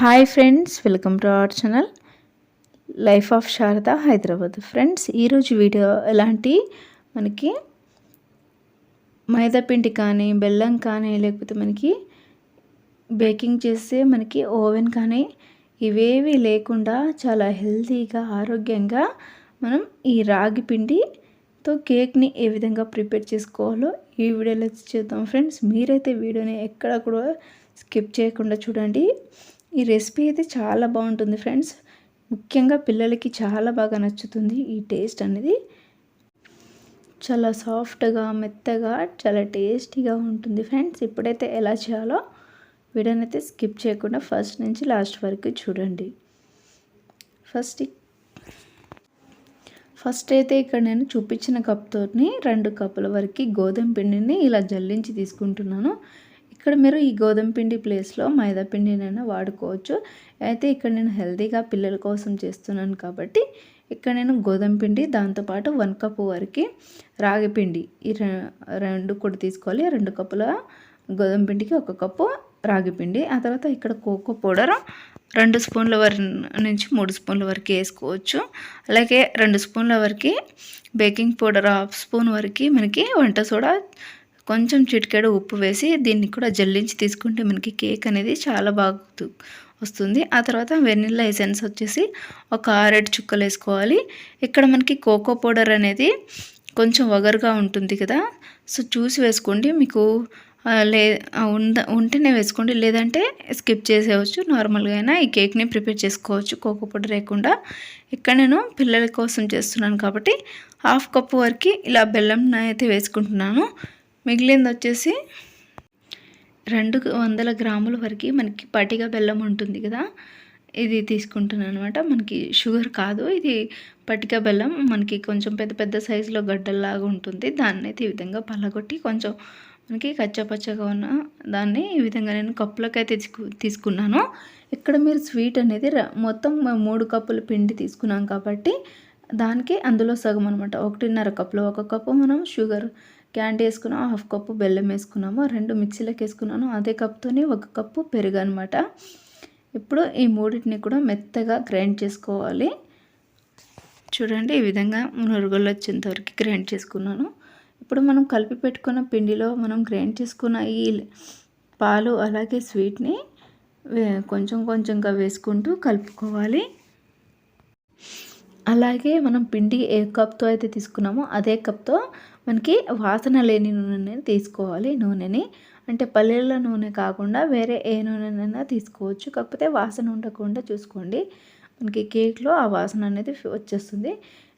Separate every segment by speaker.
Speaker 1: Hi friends welcome to our channel life of Sharada Hyderabad friends ఈరోజు video ఎలాంటి? మనకి మైదాపిండి కానీ బెల్లం కానీ లేకపోతే మనకి బేకింగ్ చేస్తే మనకి ఓవెన్ కానీ ఇవేవి లేకుండా చాలా హెల్తీగా ఆరోగ్యంగా మనం ఈ రాగి పిండితో కేక్ని ఏ విధంగా ప్రిపేర్ చేసుకోవాలో ఈ వీడియోలో చూద్దాం. ఫ్రెండ్స్ మీరైతే వీడియోని ఎక్కడ కూడా స్కిప్ చేయకుండా చూడండి. ఈ రెసిపీ అయితే చాలా బాగుంటుంది ఫ్రెండ్స్. ముఖ్యంగా పిల్లలకి చాలా బాగా నచ్చుతుంది ఈ టేస్ట్ అనేది. చాలా సాఫ్ట్గా మెత్తగా చాలా టేస్టీగా ఉంటుంది ఫ్రెండ్స్. ఇప్పుడైతే ఎలా చేయాలో వీడియోనైతే స్కిప్ చేయకుండా ఫస్ట్ నుంచి లాస్ట్ వరకు చూడండి. ఫస్ట్ ఫస్ట్ అయితే ఇక్కడ నేను చూపించిన కప్తోని రెండు కప్పుల వరకు గోధుమ పిండిని ఇలా జల్లించి తీసుకుంటున్నాను. ఇక్కడ మీరు ఈ గోధుమ పిండి ప్లేస్లో మైదా పిండినైనా వాడుకోవచ్చు. అయితే ఇక్కడ నేను హెల్తీగా పిల్లల కోసం చేస్తున్నాను కాబట్టి ఇక్కడ నేను గోధుమ పిండి దాంతోపాటు వన్ కప్పు వరకు రాగి పిండి. ఈ రెండు కూడా తీసుకోవాలి. రెండు కప్పుల గోధుమ పిండికి ఒక కప్పు రాగి పిండి. ఆ తర్వాత ఇక్కడ కోకో పౌడర్ రెండు స్పూన్ల వరకు నుంచి మూడు స్పూన్ల వరకు వేసుకోవచ్చు. అలాగే రెండు స్పూన్ల వరకు బేకింగ్ పౌడర్ హాఫ్ స్పూన్ వరకు మనకి వంట సోడా కొంచెం చిటికెడు ఉప్పు వేసి దీన్ని కూడా జల్లించి తీసుకుంటే మనకి కేక్ అనేది చాలా బాగా వస్తుంది. ఆ తర్వాత వెనిల్లా ఎసెన్స్ వచ్చేసి ఒక ఆరేడు చుక్కలు వేసుకోవాలి. ఇక్కడ మనకి కోకో పౌడర్ అనేది కొంచెం వగరుగా ఉంటుంది కదా. సో చూసి వేసుకోండి. మీకు లే ఉంద ఉంటేనే వేసుకోండి. లేదంటే స్కిప్ చేసేయచ్చు. నార్మల్గా అయినా ఈ కేక్ని ప్రిపేర్ చేసుకోవచ్చు. కోకో పౌడర్ లేకుండా. ఇక్కడ నేను పిల్లల కోసం చేస్తున్నాను కాబట్టి హాఫ్ కప్ వరకు ఇలా బెల్లం అయితే వేసుకుంటున్నాను. మిగిలింది వచ్చేసి రెండు వందల గ్రాముల వరకు మనకి పటిగా బెల్లం ఉంటుంది కదా ఇది తీసుకుంటున్నాను అనమాట మనకి షుగర్ కాదు ఇది పటిక బెల్లం. మనకి కొంచెం పెద్ద పెద్ద సైజులో గడ్డల్లాగా ఉంటుంది. దాన్ని అయితే ఈ విధంగా పల్లగొట్టి కొంచెం మనకి కచ్చపచ్చగా ఉన్న దాన్ని ఈ విధంగా నేను కప్పులకైతే తీసుకు తీసుకున్నాను. ఇక్కడ మీరు స్వీట్ అనేది మొత్తం మూడు కప్పుల పిండి తీసుకున్నాం కాబట్టి దానికి అందులో సగం అనమాట ఒకటిన్నర కప్పులో ఒక కప్పు మనం షుగర్ క్యాండీ వేసుకున్నాము హాఫ్ కప్పు బెల్లం వేసుకున్నాము రెండు మిక్సీలోకి వేసుకున్నాను అదే కప్తోనే ఒక కప్పు పెరుగు అనమాట ఇప్పుడు ఈ మూడింటిని కూడా మెత్తగా గ్రైండ్ చేసుకోవాలి. చూడండి ఈ విధంగా నురుగులు వచ్చేంతవరకు గ్రైండ్ చేసుకున్నాను. ఇప్పుడు మనం కలిపి పెట్టుకున్న పిండిలో మనం గ్రైండ్ చేసుకున్న ఈ పాలు అలాగే స్వీట్ని కొంచెం కొంచెంగా వేసుకుంటూ కలుపుకోవాలి. అలాగే మనం పిండి ఏ కప్తో అయితే తీసుకున్నామో అదే కప్తో మనకి వాసన లేని నూనెని తీసుకోవాలి నూనెని. అంటే పల్లెల నూనె కాకుండా వేరే ఏ నూనెనైనా తీసుకోవచ్చు. కాకపోతే వాసన ఉండకుండా చూసుకోండి. మనకి కేక్లో ఆ వాసన అనేది వచ్చేస్తుంది.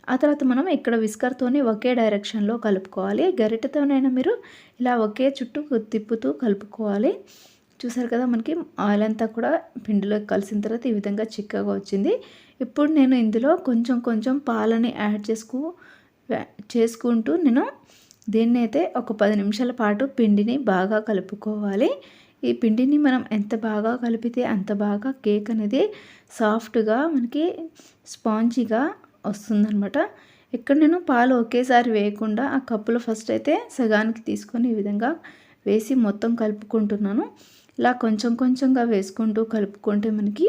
Speaker 1: ఆ తర్వాత మనం ఇక్కడ విస్కర్తోని ఒకే డైరెక్షన్లో కలుపుకోవాలి. గరిటెతోనైనా మీరు ఇలా ఒకే చుట్టూ తిప్పుతూ కలుపుకోవాలి. చూసారు కదా మనకి ఆయిల్ అంతా కూడా పిండిలో కలిసిన తర్వాత ఈ విధంగా చిక్కగా వచ్చింది. ఇప్పుడు నేను ఇందులో కొంచెం కొంచెం పాలని యాడ్ చేసుకు చేసుకుంటూ నేను దీన్ని అయితే ఒక పది నిమిషాల పాటు పిండిని బాగా కలుపుకోవాలి. ఈ పిండిని మనం ఎంత బాగా కలిపితే అంత బాగా కేక్ అనేది సాఫ్ట్గా మనకి స్పాంజీగా వస్తుందనమాట ఇక్కడ నేను పాలు ఒకేసారి వేయకుండా ఆ కప్పులో ఫస్ట్ అయితే సగానికి తీసుకొని ఈ విధంగా వేసి మొత్తం కలుపుకుంటున్నాను. ఇలా కొంచెం కొంచెంగా వేసుకుంటూ కలుపుకుంటే మనకి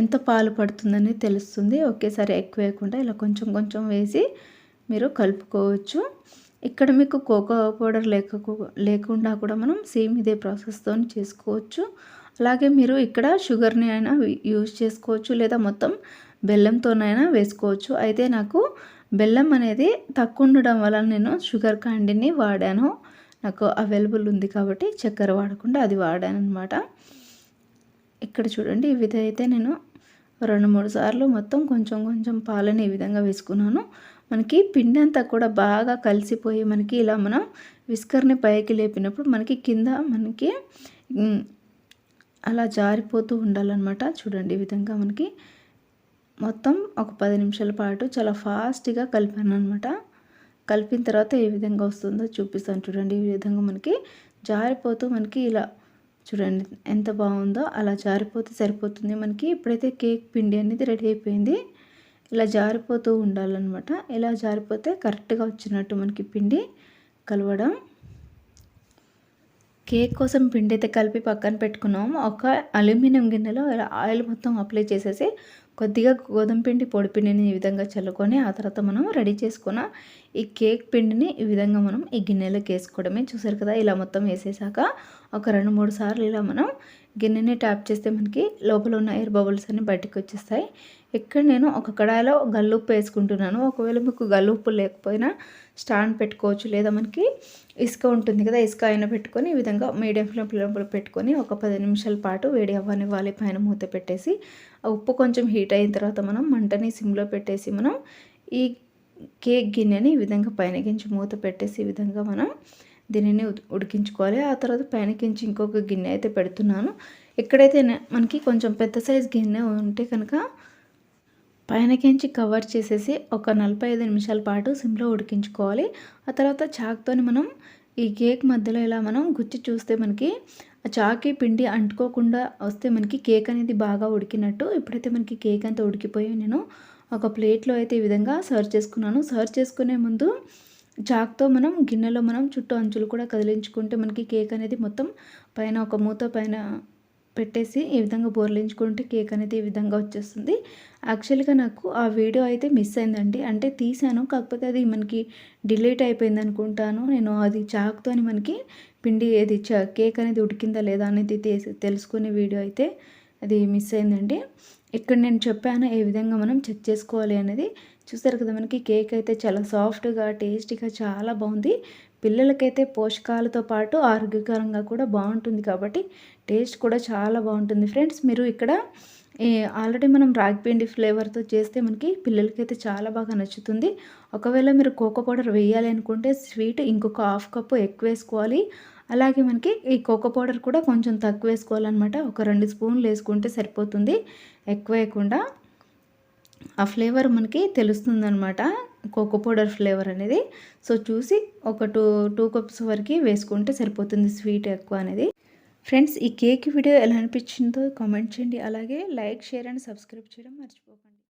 Speaker 1: ఎంత పాలు పడుతుందని తెలుస్తుంది. ఒకేసారి ఎక్కువ వేయకుండా ఇలా కొంచెం కొంచెం వేసి మీరు కలుపుకోవచ్చు. ఇక్కడ మీకు కోకో పౌడర్ లేక లేకుండా కూడా మనం సేమ్ ఇదే ప్రాసెస్తో చేసుకోవచ్చు. అలాగే మీరు ఇక్కడ షుగర్ని అయినా యూజ్ చేసుకోవచ్చు లేదా మొత్తం బెల్లంతోనైనా వేసుకోవచ్చు. అయితే నాకు బెల్లం అనేది తక్కువ ఉండడం వల్ల నేను షుగర్ క్యాండీని వాడాను. నాకు అవైలబుల్ ఉంది కాబట్టి చక్కెర వాడకుండా అది వాడాను అనమాట ఇక్కడ చూడండి ఈ విధంగా అయితే నేను రెండు మూడు సార్లు మొత్తం కొంచెం కొంచెం పాలని ఈ విధంగా వేసుకున్నాను. మనకి పిండి అంతా కూడా బాగా కలిసిపోయి మనకి ఇలా మనం విస్కర్ని పైకి లేపినప్పుడు మనకి కింద మనకి అలా జారిపోతూ ఉండాలన్నమాట. చూడండి ఈ విధంగా మనకి మొత్తం ఒక పది నిమిషాల పాటు చాలా ఫాస్ట్గా కలిపాను అనమాట కలిపిన తర్వాత ఏ విధంగా వస్తుందో చూపిస్తాను చూడండి. ఈ విధంగా మనకి జారిపోతూ మనకి ఇలా చూడండి ఎంత బాగుందో అలా జారిపోతే సరిపోతుంది. మనకి ఇప్పుడైతే కేక్ పిండి అనేది రెడీ అయిపోయింది. ఇలా జారిపోతూ ఉండాలన్నమాట. ఇలా జారిపోతే కరెక్ట్గా వచ్చినట్టు మనకి పిండి కలవడం. కేక్ కోసం పిండి అయితే కలిపి పక్కన పెట్టుకున్నాము. ఒక అల్యూమినియం గిన్నెలో ఆయిల్ మొత్తం అప్లై చేసేసి కొద్దిగా గోధుమ పిండి పొడి పిండిని ఈ విధంగా చల్లుకొని ఆ తర్వాత మనం రెడీ చేసుకున్న ఈ కేక్ పిండిని ఈ విధంగా మనం ఈ గిన్నెలోకి వేసుకోవడమే. చూసారు కదా ఇలా మొత్తం వేసేసాక ఒక రెండు మూడు సార్లు ఇలా మనం గిన్నెని ట్యాప్ చేస్తే మనకి లోపల ఉన్న ఎయిర్ బబుల్స్ అన్ని బయటకు వచ్చేస్తాయి. ఇక్కడ నేను ఒక కడాయిలో గల్లుప్పు వేసుకుంటున్నాను. ఒకవేళ మీకు గల్లుప్పు లేకపోయినా స్టాండ్ పెట్టుకోవచ్చు. లేదా మనకి ఇసుక ఉంటుంది కదా ఇసుక అయినా పెట్టుకొని ఈ విధంగా మీడియం ఫ్లేమ్ లోపల పెట్టుకొని ఒక పది నిమిషాల పాటు వేడి అవ్వనివ్వాలి. పైన మూత పెట్టేసి ఆ ఉప్పు కొంచెం హీట్ అయిన తర్వాత మనం మంటని సిమ్లో పెట్టేసి మనం ఈ కేక్ గిన్నెని ఈ విధంగా పైన గించి మూత పెట్టేసి ఈ విధంగా మనం దీనిని ఉడికించుకోవాలి. ఆ తర్వాత పైనకించి ఇంకొక గిన్నె అయితే పెడుతున్నాను. ఎక్కడైతే మనకి కొంచెం పెద్ద సైజ్ గిన్నె ఉంటే కనుక పైనకించి కవర్ చేసేసి ఒక నలభై ఐదు నిమిషాల పాటు సిమ్లో ఉడికించుకోవాలి. ఆ తర్వాత చాక్తోని మనం ఈ కేక్ మధ్యలో ఇలా మనం గుచ్చి చూస్తే మనకి ఆ చాకి పిండి అంటుకోకుండా వస్తే మనకి కేక్ అనేది బాగా ఉడికినట్టు. ఇప్పుడైతే మనకి కేక్ అంతా ఉడికిపోయి నేను ఒక ప్లేట్లో అయితే ఈ విధంగా సర్వ్ చేసుకున్నాను. సర్వ్ చేసుకునే ముందు చాక్తో మనం గిన్నెలో మనం చుట్టూ అంచులు కూడా కదిలించుకుంటే మనకి కేక్ అనేది మొత్తం పైన ఒక మూత పైన పెట్టేసి ఈ విధంగా బోర్లించుకుంటే కేక్ అనేది ఈ విధంగా వచ్చేస్తుంది. యాక్చువల్గా నాకు ఆ వీడియో అయితే మిస్ అయిందండి. అంటే తీసాను కాకపోతే అది మనకి డిలీట్ అయిపోయింది అనుకుంటాను. నేను అది చాక్తో మనకి పిండి ఏది కేక్ అనేది ఉడికిందా లేదా అనేది తెలుసుకునే వీడియో అయితే అది మిస్ అయిందండి. ఇక్కడ నేను చెప్పాను ఏ విధంగా మనం చెక్ చేసుకోవాలి అనేది. చూసారు కదా మనకి కేక్ అయితే చాలా సాఫ్ట్గా టేస్టీగా చాలా బాగుంది. పిల్లలకైతే పోషకాలతో పాటు ఆరోగ్యకరంగా కూడా బాగుంటుంది కాబట్టి టేస్ట్ కూడా చాలా బాగుంటుంది. ఫ్రెండ్స్ మీరు ఇక్కడ ఆల్రెడీ మనం రాగి పిండి ఫ్లేవర్తో చేస్తే మనకి పిల్లలకైతే చాలా బాగా నచ్చుతుంది. ఒకవేళ మీరు కోకో పౌడర్ వేయాలి అనుకుంటే స్వీట్ ఇంకొక హాఫ్ కప్పు ఎక్కువ వేసుకోవాలి. అలాగే మనకి ఈ కోకో పౌడర్ కూడా కొంచెం తక్కువ వేసుకోవాలన్నమాట. ఒక రెండు స్పూన్లు వేసుకుంటే సరిపోతుంది. ఎక్కువ వేయకుండా. ఆ ఫ్లేవర్ మనకి తెలుస్తుందనమాట కోకో పౌడర్ ఫ్లేవర్ అనేది. సో చూసి ఒక టూ టూ కప్స్ వరకు వేసుకుంటే సరిపోతుంది స్వీట్ ఎక్కువ అనేది. ఫ్రెండ్స్ ఈ కేక్ వీడియో ఎలా అనిపించిందో కామెంట్ చేయండి. అలాగే లైక్ షేర్ అండ్ సబ్స్క్రైబ్ చేయడం మర్చిపోకండి.